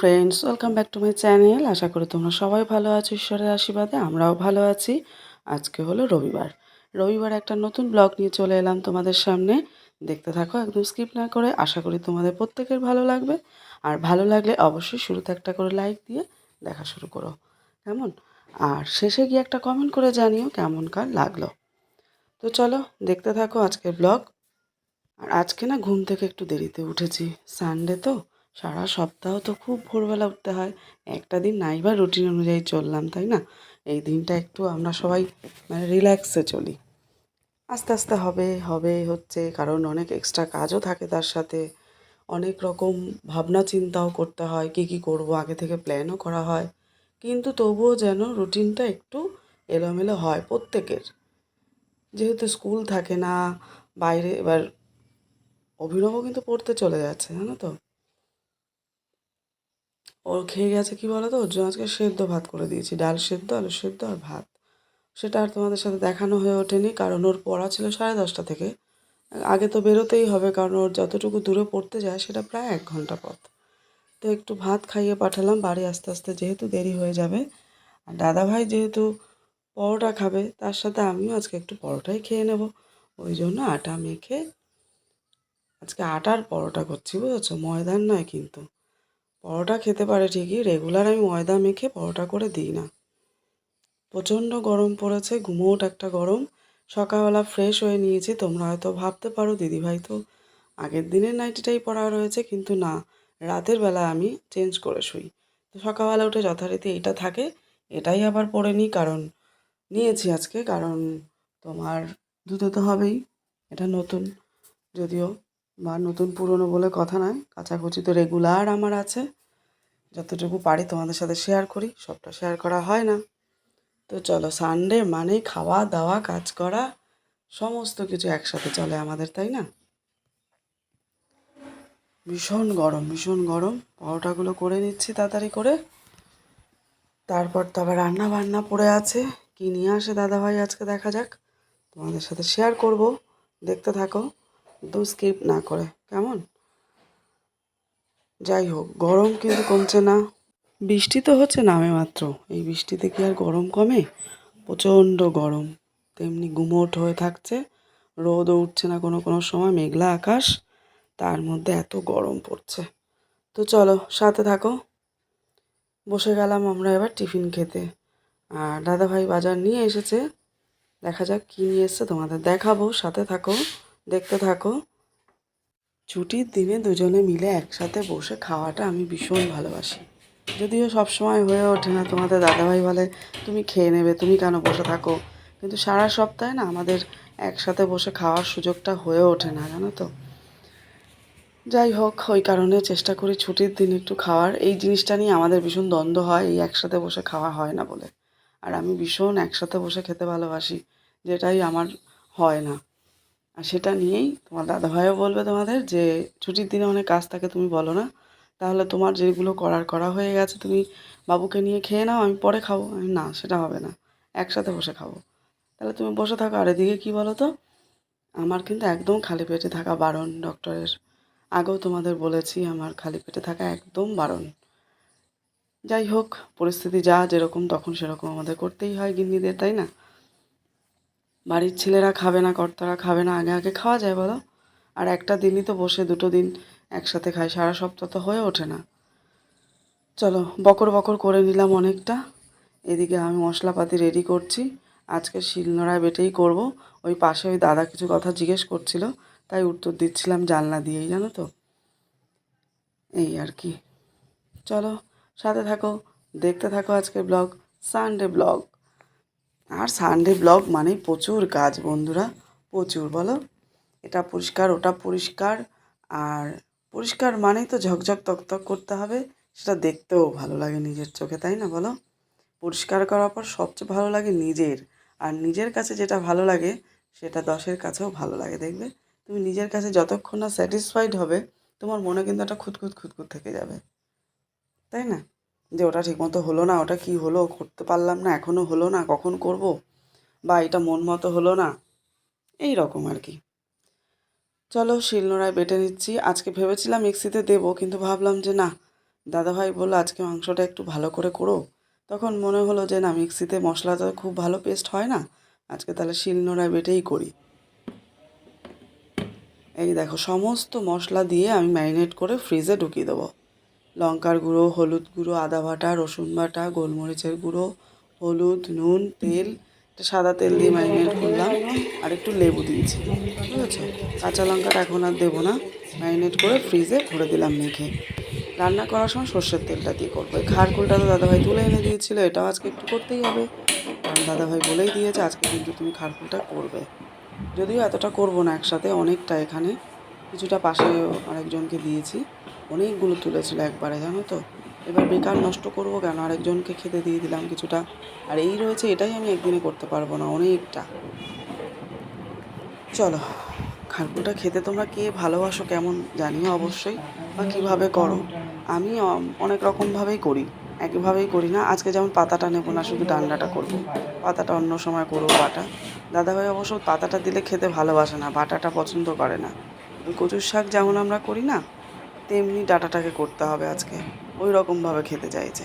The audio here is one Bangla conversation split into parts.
Friends welcome back to my channel আশা করি তোমরা সবাই ভালো আছো, ঈশ্বরের আশীর্বাদে আমরাও ভালো আছি। আজকে হলো রবিবার। রবিবার একটা নতুন ব্লগ নিয়ে চলে এলাম তোমাদের সামনে। দেখতে থাকো, একদম স্কিপ না করে। আশা করি তোমাদের প্রত্যেকের ভালো লাগবে। আর ভালো লাগলে অবশ্যই শুরুতে একটা করে লাইক দিয়ে দেখা শুরু করো। কেমন? আর শেষে গিয়ে একটা কমেন্ট করে জানিও কেমন কার লাগল। তো চলো, দেখতে থাকো আজকের ব্লগ আর আজকে না ঘুম থেকে একটু দেরিতে উঠেছি। সানডে তো। সারা সপ্তাহ তো খুব ভোরবেলা উঠতে হয়। একটা দিন নাই বা রুটিন অনুযায়ী চললাম, তাই না? এই দিনটা একটু আমরা সবাই মানে রিল্যাক্সে চলি। আস্তে আস্তে হবে হবে, হচ্ছে, কারণ অনেক এক্সট্রা কাজও থাকে তার সাথে। অনেক রকম ভাবনা চিন্তাও করতে হয়, কী কী করব, আগে থেকে প্ল্যানও করা হয়। কিন্তু তবুও যেন রুটিনটা একটু এলোমেলো হয় প্রত্যেকের। যেহেতু স্কুল থাকে না, বাইরে এবার অভিনবও কিন্তু পড়তে চলে যাচ্ছে, জানো তো? ওর খেয়ে গেছে কি বলো তো ওর জন্য আজকে সেদ্ধ ভাত করে দিয়েছি। ডাল সেদ্ধ, আলু সেদ্ধ আর ভাত। সেটা আর তোমাদের সাথে দেখানো হয়ে ওঠেনি, কারণ ওর পড়া ছিল সাড়ে দশটা থেকে। আগে তো বেরোতেই হবে, কারণ ওর যতটুকু দূরে পড়তে যায় সেটা প্রায় এক ঘণ্টা পথ। তো একটু ভাত খাইয়ে পাঠালাম, বাড়ি আস্তে আস্তে যেহেতু দেরি হয়ে যাবে। আর দাদাভাই যেহেতু পরোটা খাবে, তার সাথে আমিও আজকে একটু পরোটাই খেয়ে নেব। ওই জন্য আটা মেখে আজকে আটার পরোটা করছি, বুঝেছ? ময়দার নয় কিন্তু। পরোটা খেতে পারে ঠিকই রেগুলার আমি ময়দা মেখে পরোটা করে দিই না। প্রচণ্ড গরম পড়েছে, ঘুমোট একটা গরম। সকালবেলা ফ্রেশ হয়ে নিয়েছি, তোমরা হয়তো ভাবতে পারো, দিদিভাই তো আগের দিনের নাইটিটাই পরা রয়েছে, কিন্তু না, রাতের বেলা আমি চেঞ্জ করে শুই। তো সকালবেলা উঠে যথারীতি এইটা থাকে, এটাই আবার পরে নিই, কারণ নিয়েছি আজকে, কারণ তোমার ধুতে তো হবেই, এটা নতুন, যদিও বা নতুন পুরনো বলে কথা নয় কাচাকুচি তো রেগুলার আমার আছে। যতটুকু পারি তোমাদের সাথে শেয়ার করি, সবটা শেয়ার করা হয় না। তো চলো সানডে মানে খাওয়া, দাওয়া, কাজ করা, সমস্ত কিছু একসাথে চলে আমাদের, তাই না? ভীষণ গরম ভীষণ গরম। পরোটাগুলো করে নিচ্ছি তাড়াতাড়ি করে। তারপর তো আবার রান্না বান্না পড়ে আছে। কি নিয়ে আসে দাদাভাই আজকে দেখা যাক। তোমাদের সাথে শেয়ার করব। দেখতে থাকো। একদম স্কিপ না করে। কেমন? যাই হোক, গরম কিন্তু কমছে না। বৃষ্টি তো হচ্ছে নামে মাত্র। এই বৃষ্টিতে কি আর গরম কমে? প্রচণ্ড গরম। তেমনি গুমোট হয়ে থাকছে। রোদও উঠছে না কোনো কোনো সময়, মেঘলা আকাশ। তার মধ্যে এত গরম পড়ছে। তো চলো, সাথে থাকো। বসে গেলাম আমরা এবার টিফিন খেতে। আর দাদাভাই বাজার নিয়ে এসেছে। দেখা যাক কী নিয়ে এসছে, তোমাদের দেখাবো। সাথে থাকো। দেখতে থাকো। ছুটির দিনে দুজনে মিলে একসাথে বসে খাওয়াটা আমি ভীষণ ভালোবাসি। যদিও সবসময় হয়ে ওঠে না তোমাদের দাদাভাই বলে, তুমি খেয়ে নেবে, তুমি কেন বসে থাকো? কিন্তু সারা সপ্তাহে না আমাদের একসাথে বসে খাওয়ার সুযোগটা হয়ে ওঠে না, জানো তো। যাই হোক, ওই কারণে চেষ্টা করি ছুটির দিন একটু খাওয়ার। এই জিনিসটা নিয়ে আমাদের ভীষণ দ্বন্দ্ব হয়, এই একসাথে বসে খাওয়া হয় না বলে। আর আমি ভীষণ একসাথে বসে খেতে ভালোবাসি, যেটাই আমার হয় না। আর সেটা নিয়েই তোমার দাদাভাইও বলবে তোমাদের যে ছুটির দিনে অনেক কাজ থাকে, তুমি বলো না। তাহলে তোমার যেগুলো করার করা হয়ে গেছে, তুমি বাবুকে নিয়ে খেয়ে নাও, আমি পরে খাব। আমি না, সেটা হবে না। একসাথে বসে খাব। তাহলে তুমি বসে থাকো, আর এদিকে কী বলো তো? আমার কিন্তু একদম খালি পেটে থাকা বারণ ডক্টরের। আগেও তোমাদের বলেছি, আমার খালি পেটে থাকা একদম বারণ। যাই হোক, পরিস্থিতি যা যেরকম, তখন সেরকম আমাদের করতেই হয় গিন্নিদের, তাই না? বাড়ির ছেলেরা খাবে না, কর্তারা খাবে না, আগে আগে খাওয়া যায় বলো। আর একটা দিনই তো বসে দুটো দিন একসাথে খাই সারা সপ্তাহ তো হয়ে ওঠে না। চলো, বকর বকর করে নিলাম অনেকটা। এদিকে আমি মশলাপাতি রেডি করছি। আজকে শিলনোড়ায় বেটেই করব। ওই পাশে ওই দাদা কিছু কথা জিজ্ঞেস করছিল, তাই উত্তর দিচ্ছিলাম জানলা দিয়েই, জানো তো? এই আর কি। চলো, সাথে থাকো, দেখতে থাকো আজকের ব্লগ সানডে ব্লগ। আর সানডে ব্লগ মানেই প্রচুর কাজ, বন্ধুরা, প্রচুর, বলো। এটা পরিষ্কার, ওটা পরিষ্কার, আর পরিষ্কার মানেই তো ঝকঝক তকতক করতে হবে, সেটা দেখতেও ভালো লাগে নিজের চোখে, তাই না, বলো? পরিষ্কার করার পর সবচেয়ে ভালো লাগে নিজের, আর নিজের কাছে যেটা ভালো লাগে, সেটা দশের কাছেও ভালো লাগে, দেখবে? তুমি নিজের কাছে যতক্ষণ না স্যাটিসফাইড হবে, তোমার মনে কিন্তু একটা খুঁতখুত খুঁতখুত থেকে যাবে, তাই না? যে ওটা ঠিকমতো হলো না, ওটা কি হলো, করতে পারলাম না এখনও হলো না, কখন করব? বা এটা মন মতো হলো না? এই রকম আর কি। চলো শিলনোড়ায় বেটে নিচ্ছি। আজকে ভেবেছিলাম মিক্সিতে দেবো, কিন্তু ভাবলাম যে না, দাদাভাই বলল আজকে মাংসটা একটু ভালো করে করো। তখন মনে হলো যে না, মিক্সিতে মশলাটা খুব ভালো পেস্ট হয় না, আজকে তাহলে শিলনোড়ায় বেটেই করি। এই দেখো, সমস্ত মশলা দিয়ে আমি ম্যারিনেট করে ফ্রিজে ঢুকিয়ে দেবো। লঙ্কার গুঁড়ো, হলুদ গুঁড়ো, আদা বাটা, রসুন বাটা, গোলমরিচের গুঁড়ো, হলুদ, নুন, তেল সাদা তেল দিয়ে ম্যারিনেট করলাম আর একটু লেবু দিয়েছি, ঠিক আছে? কাঁচা লঙ্কাটা এখন আর দেবো না, ম্যারিনেট করে ফ্রিজে ভরে দিলাম মেখে। রান্না করার সময় সর্ষের তেলটা দিয়ে করব। খারকুলটা তো দাদাভাই তুলে এনে দিয়েছিল, এটাও আজকে একটু করতেই হবে। কারণ দাদাভাই বলেই দিয়েছে, আজকে কিন্তু তুমি খারকুলটা করবে। যদিও এতটা করব না একসাথে, অনেকটা এখানে। কিছুটা পাশে আরেকজনকে দিয়েছি। অনেকগুলো তুলেছিল একবারে, জানো তো? এবার বেকার নষ্ট করব কেন? আরেকজনকে খেতে দিয়ে দিলাম কিছুটা। আর এই রয়েছে, এটাই আমি একদিনে করতে পারব না, অনেকটা। চলো খারকুলটা খেতে তোমরা কে ভালোবাসো কেমন জানিও অবশ্যই, বা কীভাবে করো। আমি অনেক রকমভাবেই করি একইভাবেই করি না। আজকে যেমন পাতাটা নেব না, শুধু ডান্ডাটা করব। পাতাটা অন্য সময় করব, বাটা। দাদাভাই অবশ্য পাতাটা দিলে খেতে ভালোবাসে না, বাটাটা পছন্দ করে না। কচুর শাক যেমন আমরা করি না তেমনি ডাটাটাকে করতে হবে আজকে। ওই রকমভাবে খেতে চাইছে।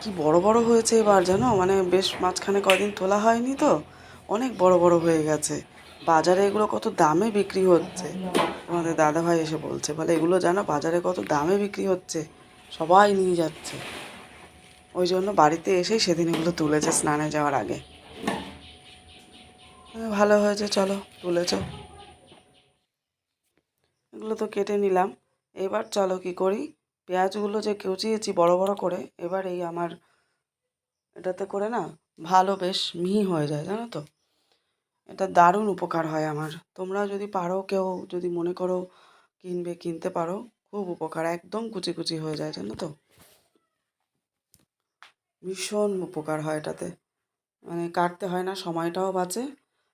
কি বড় বড় হয়েছে এবার জানো? মানে বেশ মাঝখানে কয়দিন তোলা হয়নি তো। অনেক বড় বড় হয়ে গেছে। বাজারে এগুলো কত দামে বিক্রি হচ্ছে? তোমাদের দাদা ভাই এসে বলছে, বলে, এগুলো জানো বাজারে কত দামে বিক্রি হচ্ছে? সবাই নিয়ে যাচ্ছে। ওই জন্য বাড়িতে এসেই সেদিন এগুলো তুলেছে স্নানে যাওয়ার আগে। ভালো হয়েছে, চলো, তুলেছ। এগুলো তো কেটে নিলাম। এবার চলো কি করি? পেঁয়াজগুলো যে কুচিয়েছি বড় বড় করে, এবার এই আমার এটাতে করে না ভালো বেশ মিহি হয়ে যায়, জানো তো? এটা দারুণ উপকার হয় আমার। তোমরা যদি পারো, কেউ যদি মনে করো কিনবে, কিনতে পারো, খুব উপকার, একদম কুচি কুচি হয়ে যায়, জানো তো? ভীষণ উপকার হয় এটাতে। মানে কাটতে হয় না, সময়টাও বাঁচে।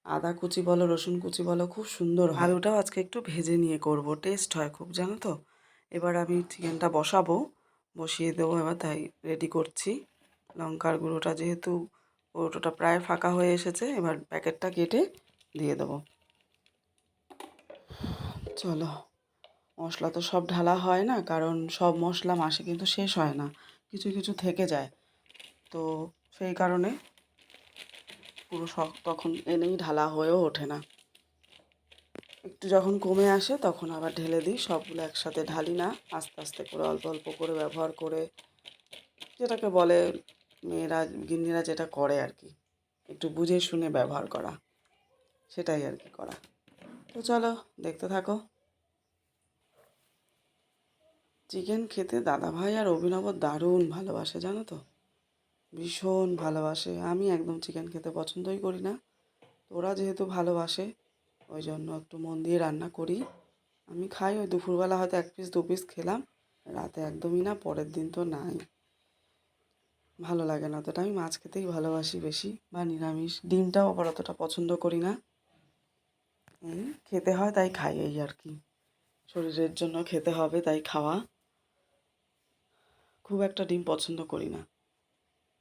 আদা কুচি বলো, রসুন কুচি বলো, খুব সুন্দর আলুটাও আজকে একটু ভেজে নিয়ে করব টেস্ট হয় খুব, জানো তো? এবার আমি চিকেনটা বসাবো, বসিয়ে দেবো, এবার তাই রেডি করছি। লঙ্কার গুঁড়োটা যেহেতু ওটা প্রায় ফাঁকা হয়ে এসেছে, এবার প্যাকেটটা কেটে দিয়ে দেবো। চলো, মশলা তো সব ঢালা হয় না, কারণ সব মশলা মাসে কিন্তু শেষ হয় না, কিছু কিছু থেকে যায়। তো সেই কারণে পুরো সব তখন এনেই ঢালা হয়েও ওঠে না। একটু যখন কমে আসে তখন আবার ঢেলে দিই, সবগুলো একসাথে ঢালি না। আস্তে আস্তে করে, অল্প অল্প করে ব্যবহার করে যেটাকে বলে মেয়েরা, গিন্নিরা যেটা করে আর কি। একটু বুঝে শুনে ব্যবহার করা, সেটাই আর কি করা। তো চলো, দেখতে থাকো। চিকেন খেতে দাদাভাই আর অভিনব দারুণ ভালোবাসে, জানো তো? ভীষণ ভালোবাসে। আমি একদম চিকেন খেতে পছন্দই করি না। ওরা যেহেতু ভালোবাসে ওই জন্য একটু মন দিয়ে রান্না করি। আমি খাই, ওই দুপুরবেলা হয়তো এক পিস দু পিস খেলাম। রাতে একদমই না, পরের দিন তো নাই। ভালো লাগে না অতটা। আমি মাছ খেতেই ভালোবাসি বেশি, বা নিরামিষ। ডিমটাও আবার অতটা পছন্দ করি না। এই খেতে হয়, তাই খাই এই আর কি। শরীরের জন্য খেতে হবে, তাই খাওয়া। খুব একটা ডিম পছন্দ করি না।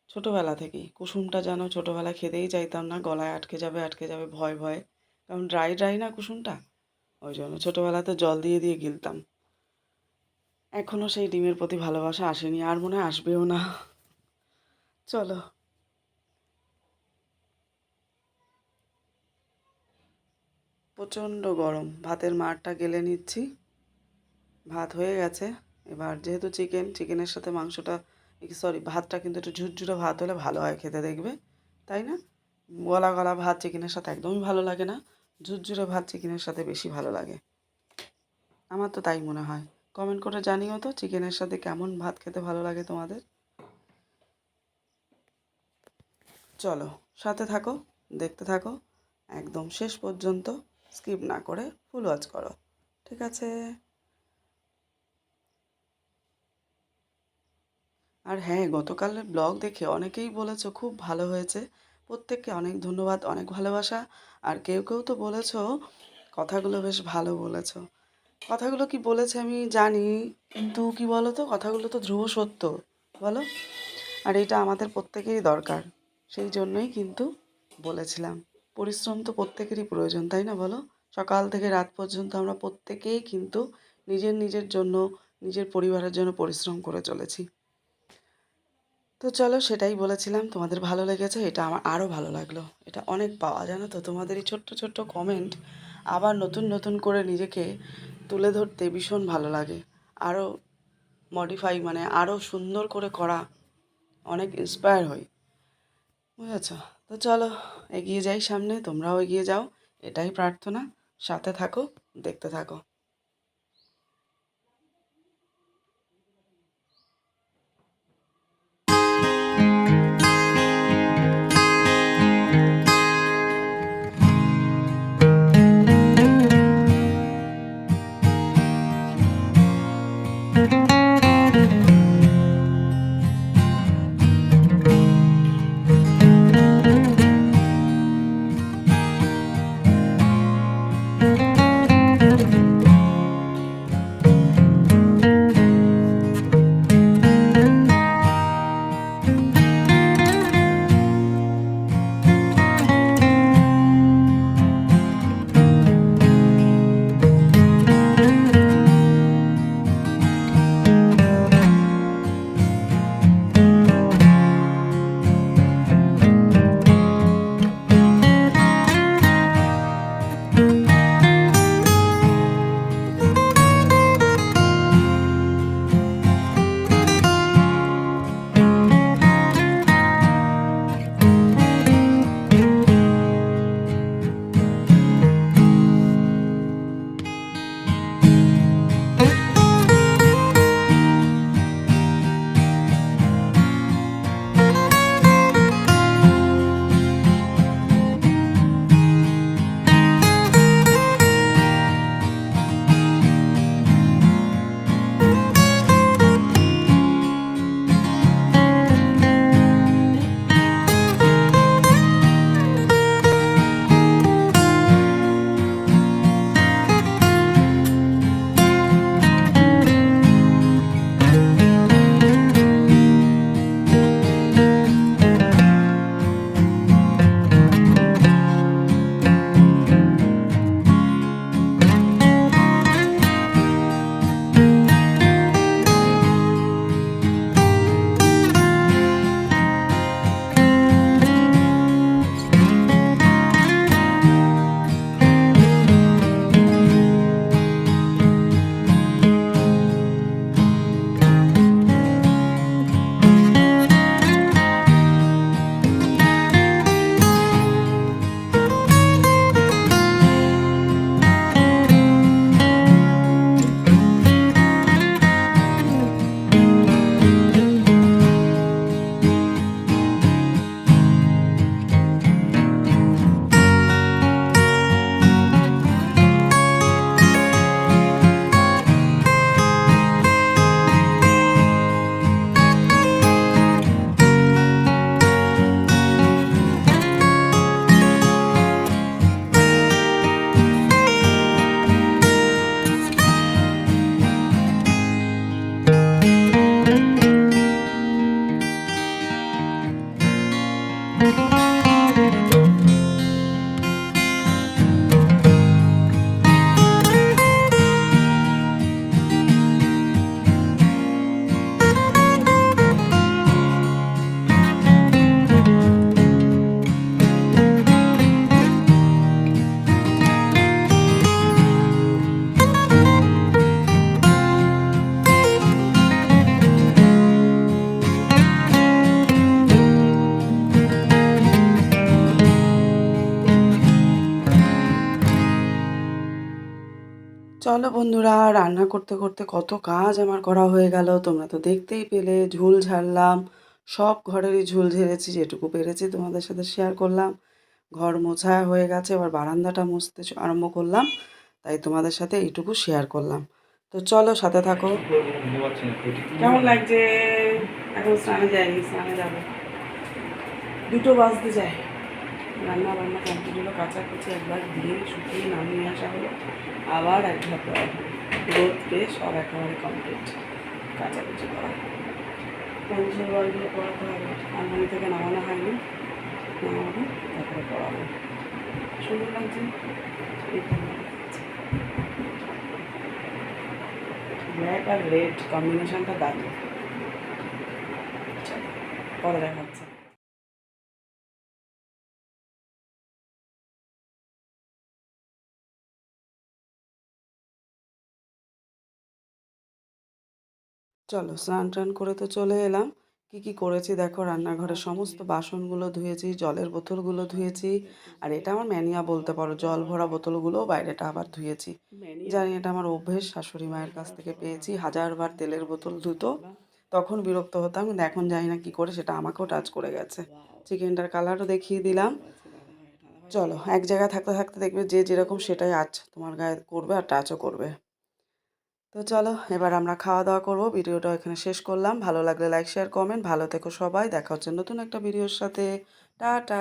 ছোটোবেলা থেকেই। কুসুমটা যেন ছোটোবেলা খেতেই চাইতাম না, গলায় আটকে যাবে আটকে যাবে, ভয় ভয়। কারণ ড্রাই ড্রাই না কুসুমটা? ওই জন্য ছোটোবেলাতে জল দিয়ে দিয়ে গিলতাম। এখনও সেই ডিমের প্রতি ভালোবাসা আসেনি, আর মনে আসবেও না। চলো। প্রচণ্ড গরম। ভাতের মারটা গেলে নিচ্ছি। ভাত হয়ে গেছে। এবার যেহেতু চিকেন চিকেনের সাথে মাংসটা সরি ভাতটা কিন্তু একটু ঝুরঝুরে ভাত হলে ভালো হয় খেতে দেখবে, তাই না? গলা গলা ভাত চিকেনের সাথে একদমই ভালো লাগে না, ঝুরঝুরে ভাত চিকেনের সাথে বেশি ভালো লাগে। আমার তো তাই মনে হয়। কমেন্ট করে জানিও তো চিকেনের সাথে কেমন ভাত খেতে ভালো লাগে তোমাদের। চলো, সাথে থাকো, দেখতে থাকো, একদম শেষ পর্যন্ত স্কিপ না করে ফুল ওয়াচ করো, ঠিক আছে? আর হ্যাঁ গতকালের ব্লগ দেখে অনেকেই বলেছ খুব ভালো হয়েছে। প্রত্যেককে অনেক ধন্যবাদ, অনেক ভালোবাসা। আর কেউ কেউ তো বলেছ কথাগুলো বেশ ভালো বলেছ। কথাগুলো কি বলেছে আমি জানি, কিন্তু কি বলো তো কথাগুলো তো ধ্রুব সত্য, বলো? আর এটা আমাদের প্রত্যেকেরই দরকার, সেই জন্যই কিন্তু বলেছিলাম। পরিশ্রম তো প্রত্যেকেরই প্রয়োজন, তাই না বলো? সকাল থেকে রাত পর্যন্ত আমরা প্রত্যেকেই কিন্তু নিজের নিজের জন্য, নিজের পরিবারের জন্য পরিশ্রম করে চলেছি। তো চলো সেটাই বলেছিলাম, তোমাদের ভালো লেগেছে, এটা আমার আরও ভালো লাগল। এটা অনেক পাওয়া, জানো তো? তোমাদের এই ছোট্ট ছোট্ট কমেন্ট আবার নতুন নতুন করে নিজেকে তুলে ধরতে ভীষণ ভালো লাগে। আরও মডিফাই মানে আরও সুন্দর করে করা অনেক ইন্সপায়ার হই। বুঝেছ? তো চলো, এগিয়ে যাই সামনে, তোমরাও এগিয়ে যাও, এটাই প্রার্থনা। সাথে থাকো, দেখতে থাকো। চলো বন্ধুরা, রান্না করতে করতে কত কাজ আমার করা হয়ে গেল। তোমরা তো দেখতেই পেলে, ঝুল ঝাড়লাম। সব ঘরেরই ঝুল ঝেড়েছি, যেটুকু পেরেছি তোমাদের সাথে শেয়ার করলাম। ঘর মোছা হয়ে গেছে, এবার বারান্দাটা মুছতে আরম্ভ করলাম। তাই তোমাদের সাথে এইটুকু শেয়ার করলাম। তো চলো সাথে থাকো। কেমন লাগছে? এখন স্নানে স্নানে যাব। দুটো বাজতে যায়। রান্না বান্না কমপ্লিট হলো কাচাকুচি একবার দিয়ে শুকিয়ে নামিয়ে আসা হলো। আবার এক ধাপ দেওয়া। রোদ পেয়ে সব একেবারে কমপ্লিট কাচাকুচি করা। পেন্সিল বলগুলো পড়াতে হবে। আলমারি থেকে নামানো হয়নি। নামাবো তারপরে পড়াবো। সুন্দর লাগছে ব্ল্যাক আর রেড কম্বিনেশনটা চলো, পরে দেখাচ্ছে চলো স্নান টান করে তো চলে এলাম। কি কি করেছি দেখো রান্নাঘরের সমস্ত বাসনগুলো ধুয়েছি জলের বোতলগুলো ধুয়েছি। আর এটা আমার ম্যানিয়া বলতে পারো জল ভরা বোতলগুলো বাইরেটা আবার ধুয়েছি। জানি এটা আমার অভ্যেস শাশুড়ি মায়ের কাছ থেকে পেয়েছি। হাজারবার তেলের বোতল ধুতো তখন বিরক্ত হতাম কিন্তু এখন জানি না কি করে সেটা আমাকেও টাচ করে গেছে। চিকেনটার কালারও দেখিয়ে দিলাম। চলো এক জায়গায় থাকতে থাকতে দেখবে যে যেরকম সেটাই আজ তোমার গায়ে করবে আর টাচও করবে। তো চলো, এবার আমরা খাওয়া দাওয়া করব। ভিডিওটা এখানে শেষ করলাম। ভালো লাগলে লাইক শেয়ার কমেন্ট ভালো থেকো সবাই। দেখা হচ্ছে নতুন একটা ভিডিওর সাথে। টাটা!